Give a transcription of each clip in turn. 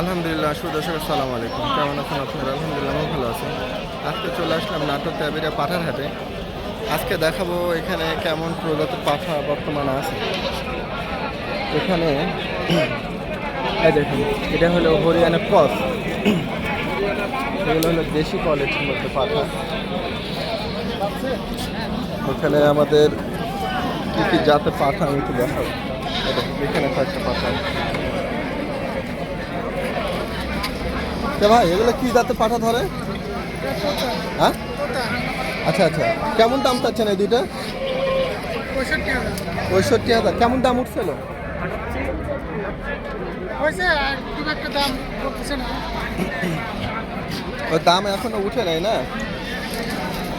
আলহামদুলিল্লাহ সুদর্শক আসসালামু আলাইকুম। কেমন আছেন আপনারা? আলহামদুলিল্লাহ আমি ভালো আছি। আজকে চলে আসলাম নাটক ট্যাবিরা পাঠার হাটে আজকে দেখাবো এখানে কেমন প্রজাতির পাঠা বর্তমানে আছে। এখানে দেখুন, এটা হলো হরিয়ানা ক্রস। এগুলো হলো দেশি কোয়ালিটির মধ্যে পাঠা। এখানে আমাদের কী কী জাতের পাঠা আমি একটু দেখাবো। এখানে কয়েকটা পাঠা কে ভাই এগুলো কি জাতের পাঠা ধরে? হ্যাঁ? আচ্ছা আচ্ছা। কেমন দাম চাচ্ছেন এই দুইটা? পঁয়ষট্টি হাজার। কেমন দাম উঠছিল আর দাম করতেছে দাম এখনও উঠে নাই না?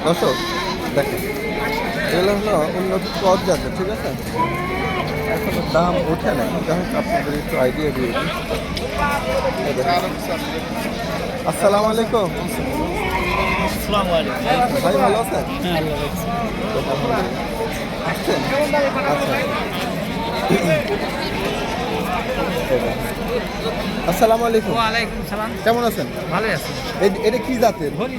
দর্শক দেখেন এগুলো হলো উন্নত পথ জাতের ঠিক আছে? এখনও দাম উঠে নাই যাই হোক আপনাদের একটু আইডিয়া দিয়ে দিই। আসসালামু আলাইকুম। ভাই ভালো আছেন? আসছেন? আচ্ছা আসসালামু আলাইকুম। ওয়ালাইকুম সালাম। কেমন আছেন? ভালো আছে। এই- এটা কি জাতের? না নি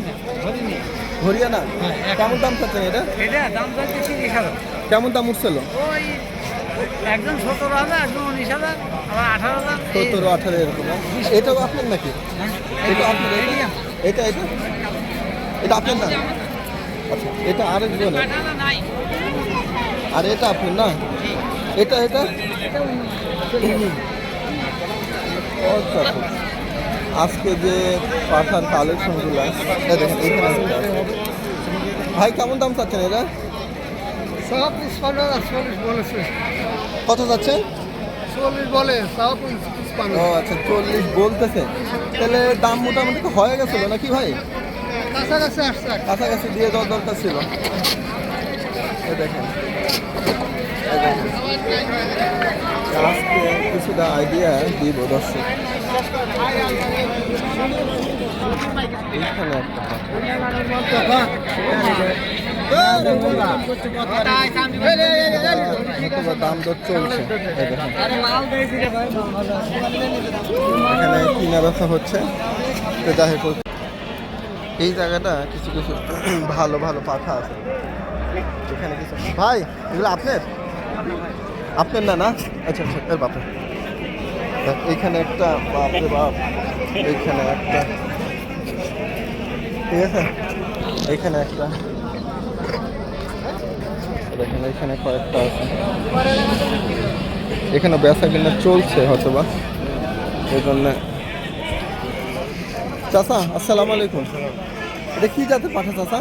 হরিয়ানা? হ্যাঁ, কেমন দাম চাচ্ছেন এটা? এটা দাম চাইছে তিরিশ হাজার। কেমন দাম উঠছিল ওই একজন সতেরো হাজার একজন উনিশ হাজার আবার আঠারো হাজার সতেরো আঠারো এরকম না? এটাও আপনার নাকি? হ্যাঁ, এটা আপনার এটা? এটা এটা? আপনার না? আচ্ছা এটা আরেক জনের আর এটা আপনার না? এটা এটা? আচ্ছা, আচ্ছা। আজকে যে পাঠার কালেকশনগুলো দেখেন এখানে ভাই কেমন দাম চাচ্ছেন এটা? কত যাচ্ছেন চল্লিশ বলে ও আচ্ছা চল্লিশ বলতেছে। তাহলে দাম মোটামুটি তো হয়ে গেছিল নাকি ভাই? কাছাকাছি আসছে। কাছাকাছি দিয়ে দেওয়ার দরকার ছিল। দেখেন। আজকে কিছুটা আইডিয়া দিব দর্শক। দাম এখানে হচ্ছে এই জায়গাটা কিছু কিছু ভালো ভালো পাখা আছে। এখানে কিছু ভাই, এগুলো আপনার? আপনার না না? আচ্ছা আচ্ছা এর দেখ, এইখানে একটা বাপরে বাপ এইখানে একটা। ঠিক আছে? এইখানে একটা। দেখেন এখানে কয়েকটা আছে। এখানে বেচা কিনা চলছে হয়তো বা এই জন্য চাচা আসসালামু আলাইকুম। এটা কি জাতের পাঠা চাচা?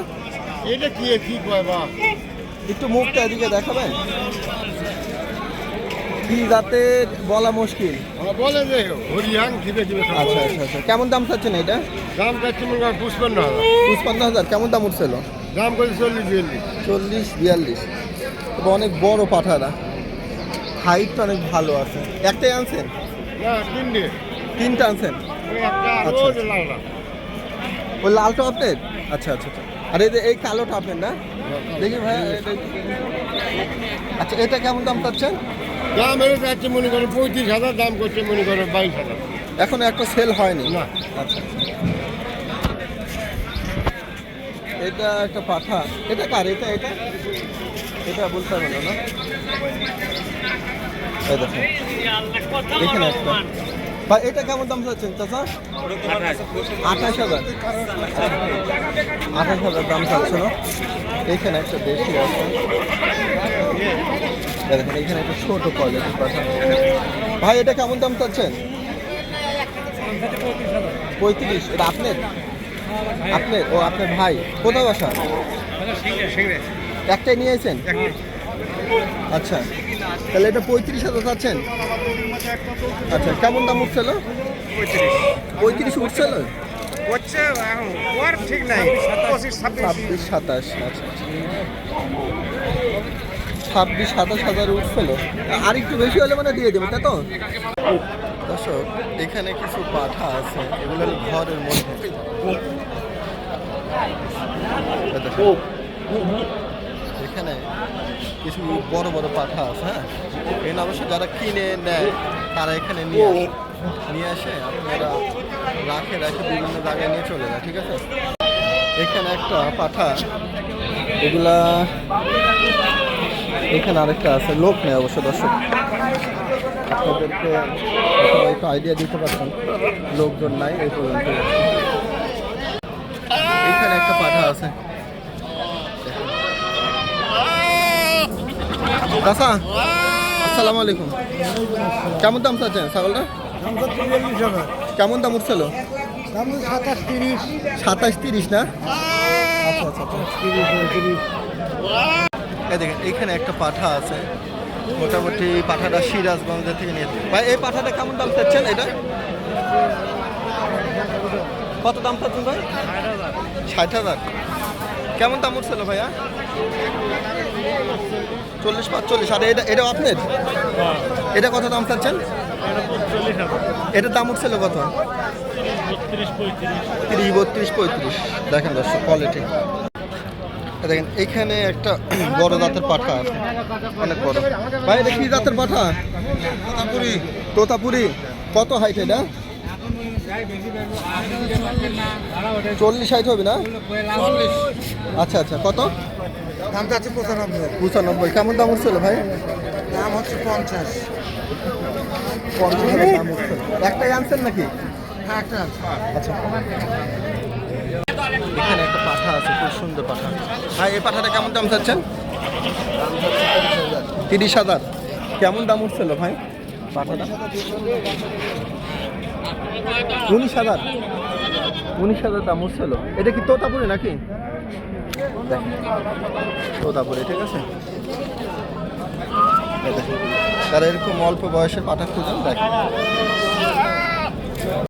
এটা কি কি কয় বা একটু মুখটা এদিকে দেখাবেন? কি জাতের বলা মুশকিল? বলে যে হরিয়ান দিবে দিবে আচ্ছা আচ্ছা আচ্ছা। কেমন দাম চাচ্ছেন এটা দাম চাচ্ছি মনে করেন পুষ্পান্ন হাজার। পঁচপান্ন হাজার কেমন দাম উঠছিল? দাম করে চল্লিশ বিয়াল্লিশ চল্লিশ বিয়াল্লিশ তবে অনেক বড় পাঠারা হাইটটা অনেক ভালো আছে। একটাই আনছেন? না তিনটে। তিনটা আনছেন? আর আচ্ছা, আচ্ছা। লাল লাল। লালটা আপনার? আচ্ছা আচ্ছা আচ্ছা। আর এই যে এই কালোটা আপনার না? দেখি ভাই এটা আচ্ছা এটা কেমন দাম পাচ্ছেন দাম এর যাচ্ছে মনে করেন পঁয়ত্রিশ হাজার দাম করছে মনে করেন বাইশ হাজার। এখন একটা সেল হয়নি? না। আচ্ছা এটা একটা পাঠা। এটা কার? এটা এটা? এটা বলতে হবে না? এই দেখেন। এখানে একটা। বা এটা কেমন দাম চাচ্ছেন চাচা? আঠাশ হাজার। আঠাশ হাজার দাম চাচ্ছে না এখানে একটা বেশি আছে। দেখেন এখানে একটা ছোট কোয়ালিটির পাঠা ভাই এটা কেমন দাম চাচ্ছেন? পঁয়ত্রিশ। এটা আপনার? আপনার? ও আপনার ভাই। কোথায় বাসা? একটাই নিয়ে আসেন আচ্ছা তাহলে এটা পঁয়ত্রিশ হাজার চাচ্ছেন? আচ্ছা কেমন দাম উঠছিল পঁয়ত্রিশ। উঠছিল ঠিক নাই ছাব্বিশ। সাতাশ আচ্ছা আচ্ছা। ছাব্বিশ সাতাশ হাজার উঠছিল আর একটু বেশি হলে মানে দিয়ে দেবে তাই তো? দর্শক এখানে কিছু পাঠা আছে এগুলো ঘরের মধ্যে। এখানে কিছু বড় বড় পাঠা আছে হ্যাঁ? এখানে অবশ্য যারা কিনে নেয়, তারা এখানে নিয়ে নিয়ে আসে, আপনারা রাখে রাখে বিভিন্ন জায়গায় নিয়ে চলে যায়, ঠিক আছে? এখানে একটা পাঠা, এগুলা এখানে আরেকটা আছে, লোক নেই অবশ্য, দর্শক। আপনাদেরকে একটু আইডিয়া দিতে পারতাম লোকজন নাই, এই পর্যন্ত। এখানে একটা পাঠা আছে। কাসা আসসালামু আলাইকুম। কেমন দাম চাচ্ছেন ছাগলটা? কেমন দাম উঠছিল? সাতাশ তিরিশ না? আচ্ছা দেখেন, এখানে একটা পাঠা আছে। মোটামুটি পাঠাটা সিরাজগঞ্জ থেকে নিয়ে ভাই, এই পাঠাটা কেমন দাম চাচ্ছেন এটা? কত দাম চাচ্ছেন ভাই? ষাট হাজার। কেমন দাম উঠছিল ভাইয়া? চল্লিশ পাঁচচল্লিশ। আর এটা এটাও আপনার? এটা কত দাম চাচ্ছেন? এটার দাম উঠছিল কত? তিরিশ, বত্রিশ, পঁয়ত্রিশ। দেখেন দর্শক কোয়ালিটি দেখেন, এখানে একটা বড় দাঁতের পাঠা আছে। অনেক বড়। ভাই, এটা কি জাতের পাঠা? তোতাপুরি। তোতাপুরি। কত হাইট এটা? চল্লিশ সাইজ হবে না? আচ্ছা আচ্ছা কত? দামটা আছে পঁচানব্বই। পঁচানব্বই। কেমন দাম উঠছিল ভাই? দাম হচ্ছে পঞ্চাশ। পঞ্চাশ দাম উঠছিল একটাই আনছেন নাকি? একটা আচ্ছা। এখানে একটা পাঠা আছে খুব সুন্দর পাঠা। ভাই এই পাঠাটা কেমন দাম চাচ্ছেন? তিরিশ হাজার। কেমন দাম উঠছিল ভাই পাঠাটা? উনিশ হাজার। উনিশ হাজার দাম উঠছিল। এটা কি তোতাপুরে নাকি? তোতাপুরে ঠিক আছে? তারা এরকম অল্প বয়সের পাঠা খুঁজেন দেখেন